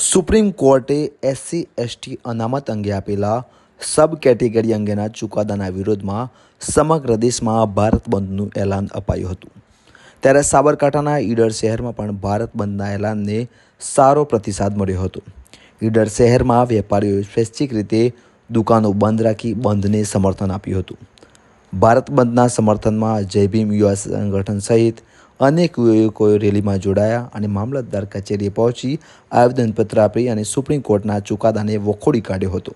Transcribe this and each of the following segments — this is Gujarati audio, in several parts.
સુપ્રીમ કોર્ટે એસસી, એસટી અનામત અંગે આપેલા સબ કેટેગરી અંગેના ચુકાદાના વિરોધમાં સમગ્ર દેશમાં ભારત બંધનું એલાન અપાયું હતું. ત્યારે સાબરકાંઠાના ઈડર શહેરમાં પણ ભારત બંધના એલાનને સારો પ્રતિસાદ મળ્યો હતો. ઈડર શહેરમાં વેપારીઓએ સ્વૈચ્છિક રીતે દુકાનો બંધ રાખી બંધને સમર્થન આપ્યું હતું. ભારત બંધના સમર્થનમાં જય ભીમ યુવા સંગઠન સહિત અનેક યુવકોએ રેલીમાં જોડાયા અને મામલતદાર કચેરીએ પહોંચી આવેદનપત્ર આપી અને સુપ્રીમ કોર્ટના ચુકાદાને વખોડી કાઢ્યો હતો.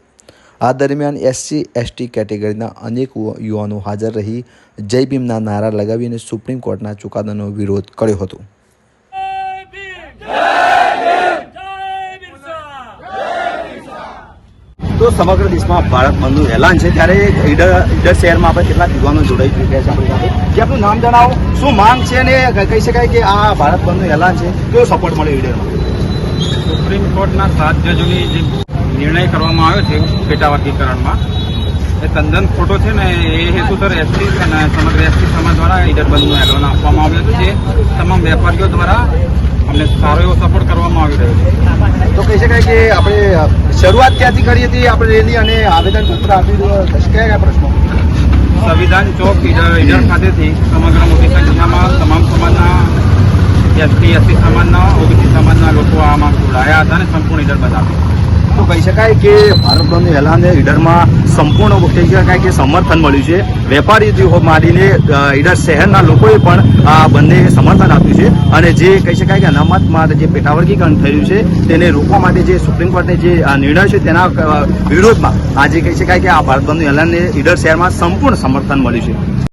આ દરમિયાન એસસી, એસટી કેટેગરીના અનેક યુવાનો હાજર રહી જય ભીમના નારા લગાવીને સુપ્રીમ કોર્ટના ચુકાદાનો વિરોધ કર્યો હતો જય ભીમ જય બિરસા તો સમગ્ર દેશમાં ભારત બંધનું એલાન છે. ત્યારે ઈડર ઈડર શહેરમાં આપણે કેટલાક યુવાનો જોડાઈ ચૂક્યા છે આપણી સાથે. જે આપનું નામ જણાવો. શું માંગ છે અને કહી શકાય કે આ ભારત બંધનું એલાન છે? કેવો સપોર્ટ મળ્યો ઈડરમાં? સુપ્રીમ કોર્ટના સાત જજોની જે નિર્ણય કરવામાં આવ્યો છે પેટા વર્ગીકરણમાં એ તદ્દન ખોટો છે ને એ હેતુસર એસટી અને સમગ્ર એસટી સમાજ દ્વારા ઈડર બંધનું એલાન આપવામાં આવ્યું હતું જે તમામ વેપારીઓ દ્વારા અમને સારો એવો સપોર્ટ કરવામાં આવી રહ્યો છે તો કહી શકાય કે આપણે શરૂઆત ક્યાંથી કરી હતી આપણે રેલી અને આવેદનપત્ર આપી કયા કયા પ્રશ્નો? સંવિધાન ચોક, ઈડર ખાતેથી સમગ્ર મોટી સંખ્યામાં તમામ સમાજના એસટી એસટી સમાજના, ઓબીસી સમાજના લોકો આમાં જોડાયા હતા અને સંપૂર્ણ ઈડર બંધ તો કહી શકાય કે ભારત બંધ એલાને ઈડરમાં સંપૂર્ણ કહી શકાય કે સમર્થન મળ્યું છે. વેપારી માંડીને ઈડર શહેરના લોકોએ પણ આ બંને સમર્થન આપ્યું છે. અને જે કહી શકાય કે અનામત માટે જે પેટાવર્ગીકરણ થયું છે, તેને રોકવા માટે જે સુપ્રીમ કોર્ટે જે નિર્ણય છે તેના વિરોધમાં આજે કહી શકાય કે આ ભારત બંધ એલાને ઈડર શહેરમાં સંપૂર્ણ સમર્થન મળ્યું છે.